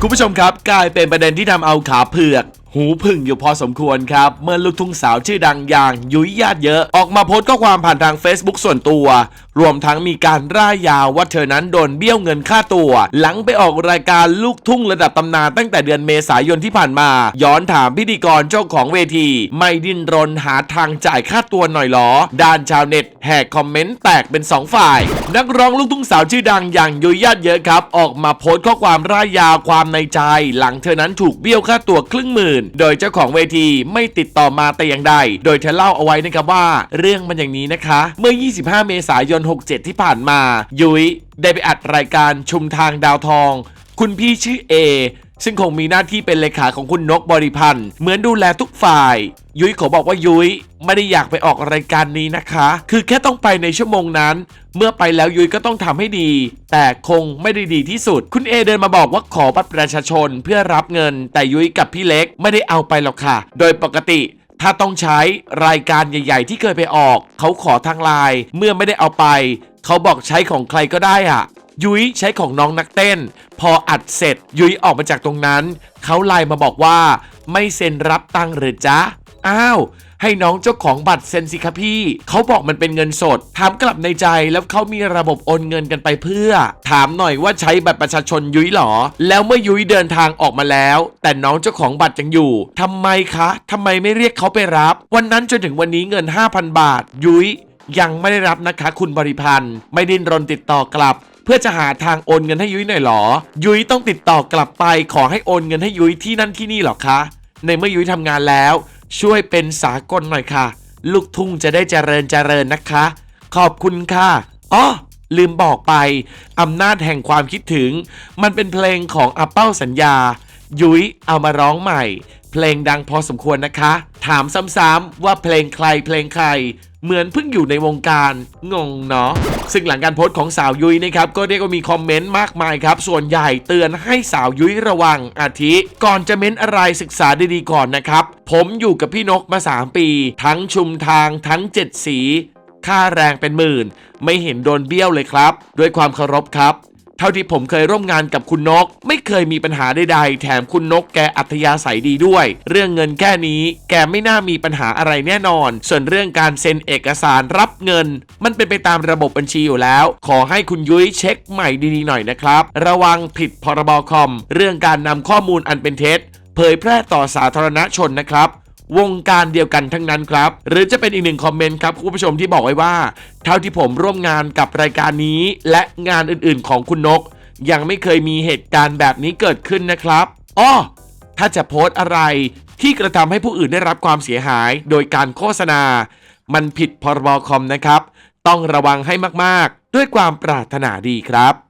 คุณผู้ชมครับ กลายเป็นประเด็นที่ทำเอาขาเผือก หูพึ่งอยู่พอสมควรครับ เมื่อลูกทุ่งสาวชื่อดังอย่างยุ้ยญาติเยอะ ออกมาโพสต์ข้อความผ่านทาง Facebook ส่วนตัว รวมทั้งมีการร่ายยาวว่าเธอนั้นโดนเบี้ยวเงินค่าตัว หลังไปออกรายการลูกทุ่งระดับตำนานตั้งแต่เดือนเมษายนที่ผ่านมา ย้อนถามพิธีกรเจ้าของเวที ไม่ดิ้นรนหาทางจ่ายค่าตัวหน่อยหรอ ด้านชาวเน็ตแหกคอมเมนต์แตกเป็นสองฝ่าย นักร้องลูกทุ่งสาวชื่อดังอย่างยุ้ยญาติเยอะครับ ออกมาโพสต์ข้อความร่ายยาวความในใจ หลังเธอนั้นถูกเบี้ยวค่าตัวครึ่งหมื่นโดยเจ้าของเวทีไม่ติดต่อมาแต่อย่างใด โดยเธอเล่าเอาไว้นะครับว่า เรื่องมันอย่างนี้นะคะ เมื่อ 25 เมษายน 67 ที่ผ่านมา ยุ้ยได้ไปอัดรายการชุมทางดาวทอง คุณพี่ชื่อเอ ซึ่งคงมีหน้าที่เป็นเลขาของคุณนกบริพันธ์เหมือนดูแลทุกฝ่าย ยุ้ยขอบอกว่ายุ้ยไม่ได้อยากไปออกรายการนี้นะคะ คือแค่ต้องไปในชั่วโมงนั้น เมื่อไปแล้วยุ้ยก็ต้องทำให้ดี แต่คงไม่ได้ดีที่สุด คุณเอเดินมาบอกว่าขอบัตรประชาชนเพื่อรับเงิน แต่ยุ้ยกับพี่เล็กไม่ได้เอาไปหรอกค่ะ โดยปกติถ้าต้องใช้รายการใหญ่ ๆ ที่เคยไปออก เขาขอทางไลน์เมื่อไม่ได้เอาไป เขาบอกใช้ของใครก็ได้อะ ยุ้ยใช้ของน้องนักเต้น พออัดเสร็จยุ้ยออกมาจากตรงนั้น เขาไลน์มาบอกว่า ไม่เซ็นรับตังค์หรือจ๊ะ อ้าว ให้น้องเจ้าของบัตรเซ็นสิคะพี่ เขาบอกมันเป็นเงินสด ถามกลับในใจแล้วเขามีระบบโอนเงินกันไปเพื่อ ถามหน่อยว่าใช้บัตรประชาชนยุ้ยหรอ แล้วเมื่อยุ้ยเดินทางออกมาแล้ว แต่น้องเจ้าของบัตรยังอยู่ทำไมคะทำไมไม่เรียกเขาไปรับ วันนั้นจนถึงวันนี้เงิน 5,000 บาท ยุ้ยยังไม่ได้รับนะคะ คุณบริพันธ์ ไม่ดิ้นรนติดต่อกลับ เพื่อจะหาทางโอนเงินให้ยุ้ยหน่อยหรอ ยุ้ยต้องติดต่อกลับไปขอให้โอนเงินให้ยุ้ยที่นั่นที่นี่หรอคะ ในเมื่อยุ้ยทำงานแล้ว ช่วยเป็นสากลหน่อยค่ะ ลูกทุ่งจะได้เจริญเจริญนะคะ ขอบคุณค่ะอ๋อลืมบอกไป อำนาจแห่งความคิดถึง มันเป็นเพลงของอาเป้าสัญญา ยุ้ยเอามาร้องใหม่ เพลงดังพอสมควรนะคะ ถามซ้ำๆว่าเพลงใครเพลงใคร เหมือนเพิ่งอยู่ในวงการงงเนาะซึ่งหลังการโพสต์ของสาวยุ้ยนะครับก็เรียกว่ามีคอมเมนต์มากมายครับส่วนใหญ่เตือนให้สาวยุ้ยระวังอาทิ ก่อนจะเม้นอะไรศึกษาดีๆก่อนนะครับ ผมอยู่กับพี่นกมา 3 ปี ทั้งชุมทางทั้ง 7 สี ค่าแรงเป็นหมื่น ไม่เห็นโดนเบี้ยวเลยครับ ด้วยความเคารพครับ เท่าที่ผมเคยร่วมงานกับคุณนก ไม่เคยมีปัญหาใดๆ แถมคุณนกแกอัธยาศัยดีด้วย เรื่องเงินแค่นี้ แกไม่น่ามีปัญหาอะไรแน่นอน ส่วนเรื่องการเซ็นเอกสารรับเงิน มันเป็นไปตามระบบบัญชีอยู่แล้ว ขอให้คุณยุ้ยเช็คใหม่ดีๆหน่อยนะครับ ระวังผิดพรบคอม เรื่องการนำข้อมูลอันเป็นเท็จ เผยแพร่ต่อสาธารณชนนะครับ วงการเดียวกันทั้งนั้นครับ หรือจะเป็นอีกหนึ่งคอมเมนต์ครับคุณผู้ชมที่บอกไว้ว่า เท่าที่ผมร่วมงานกับรายการนี้ และงานอื่นๆของคุณนก ยังไม่เคยมีเหตุการณ์แบบนี้เกิดขึ้นนะครับอ้อถ้าจะโพสต์อะไรที่กระทำให้ผู้อื่นได้รับความเสียหาย โดยการโฆษณา มันผิดพรบคอมนะครับ ต้องระวังให้มากๆ ด้วยความปรารถนาดีครับ